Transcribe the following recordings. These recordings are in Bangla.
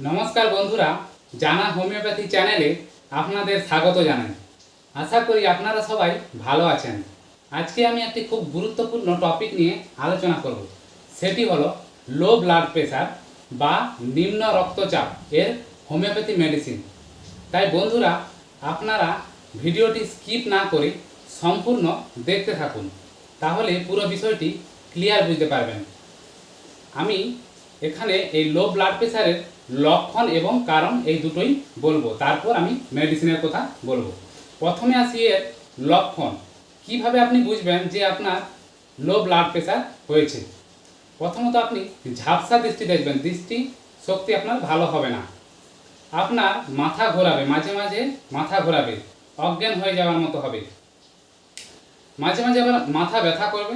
নমস্কার বন্ধুরা জানা হোমিওপ্যাথি চ্যানেলে আপনাদের স্বাগত জানাই। আশা করি আপনারা সবাই ভালো আছেন। আজকে আমি একটি খুব গুরুত্বপূর্ণ টপিক নিয়ে আলোচনা করব। সেটি হলো লো ব্লাড প্রেশার বা নিম্ন রক্তচাপ এর হোমিওপ্যাথি মেডিসিন তাই বন্ধুরা, আপনারা ভিডিওটি স্কিপ না করে সম্পূর্ণ দেখতে থাকুন। তাহলে পুরো বিষয়টি ক্লিয়ার বুঝতে পারবেন। আমি এখানে এই লো ব্লাড প্রেশারের লক্ষণ এবং কারণ এই দুটোই বলব। তারপর আমি মেডিসিনের কথা বলব। প্রথমে আসি এর লক্ষণ। কীভাবে আপনি বুঝবেন যে আপনার লো ব্লাড প্রেশার হয়েছে? প্রথমত আপনি ঝাপসা দৃষ্টি দেখবেন। দৃষ্টি শক্তি আপনার ভালো হবে না। আপনার মাথা ঘোরাবে, মাঝে মাঝে মাথা ঘোরাবে, অজ্ঞান হয়ে যাওয়ার মতো হবে। মাঝে মাঝে আবার মাথা ব্যথা করবে,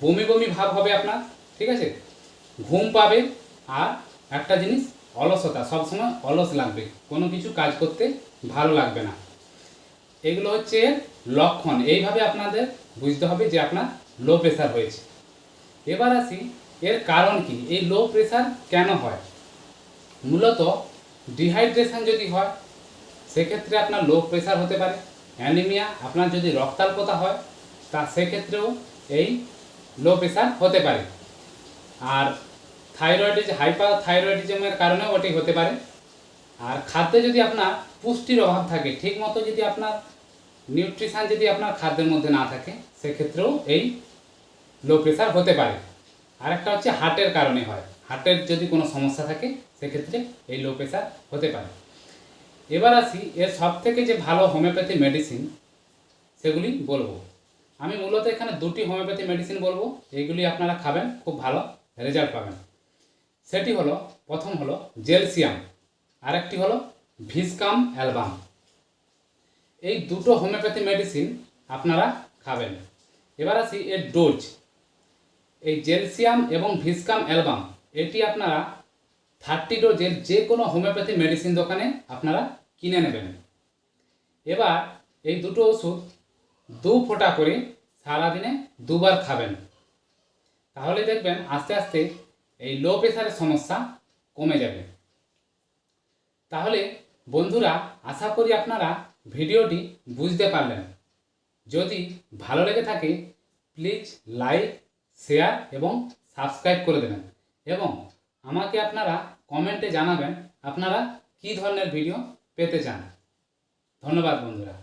বমি বমি ভাব হবে আপনার, ঠিক আছে? ঘুম পাবে আর একটা জিনিস অলসতা, সবসময় অলস লাগবে। কোনো কিছু কাজ করতে ভালো লাগবে না। এগুলো হচ্ছে লক্ষণ। এইভাবে আপনাদের বুঝতে হবে যে আপনার লো প্রেশার হয়েছে। এবার আসি, এর কারণ কি? এই লো প্রেশার কেন হয়? মূলত ডিহাইড্রেশন যদি হয়, সেক্ষেত্রে আপনার লো প্রেশার হতে পারে। অ্যানিমিয়া আপনার যদি রক্তাল্পতা হয়, তা সেক্ষেত্রেও এই লো প্রেশার হতে পারে। আর থাইরয়েডিজ হাইপার থাইরয়েডিজমের কারণেও ওটি হতে পারে। আর খাদ্যে যদি আপনার পুষ্টির অভাব থাকে, ঠিক মতো যদি আপনার নিউট্রিশান যদি আপনার খাদ্যের মধ্যে না থাকে, সেক্ষেত্রেও এই লো প্রেশার হতে পারে। আরেকটা হচ্ছে হার্টের কারণে হয়। হার্টের যদি কোনো সমস্যা থাকে, সেক্ষেত্রে এই লো প্রেশার হতে পারে। এবার আসি, এর সব থেকে যে ভালো হোমিওপ্যাথি মেডিসিন সেগুলি বলব। আমি মূলত এখানে দুটি হোমিওপ্যাথি মেডিসিন বলব। এইগুলি আপনারা খাবেন, খুব ভালো রেজাল্ট পাবেন। সেটি হলো, প্রথম হলো জেলসিয়াম, আরেকটি হলো ভিসকাম অ্যালবাম। এই দুটো হোমিওপ্যাথি মেডিসিন আপনারা খাবেন। এবার আসি এর ডোজ। এই জেলসিয়াম এবং ভিসকাম অ্যালবাম, এটি আপনারা থার্টি ডোজের যে কোনো হোমিওপ্যাথি মেডিসিন দোকানে আপনারা কিনে নেবেন। এবার এই দুটো ওষুধ দু ফোঁটা করে সারাদিনে দুবার খাবেন। তাহলে দেখবেন আস্তে আস্তে এই লো প্রেশারের সমস্যা কমে যাবে। তাহলে বন্ধুরা, আশা করি আপনারা ভিডিওটি বুঝতে পারলেন। যদি ভালো লেগে থাকে প্লিজ লাইক শেয়ার এবং সাবস্ক্রাইব করে দেবেন এবং আমাকে আপনারা কমেন্টে জানাবেন আপনারা কী ধরনের ভিডিও পেতে চান। ধন্যবাদ বন্ধুরা।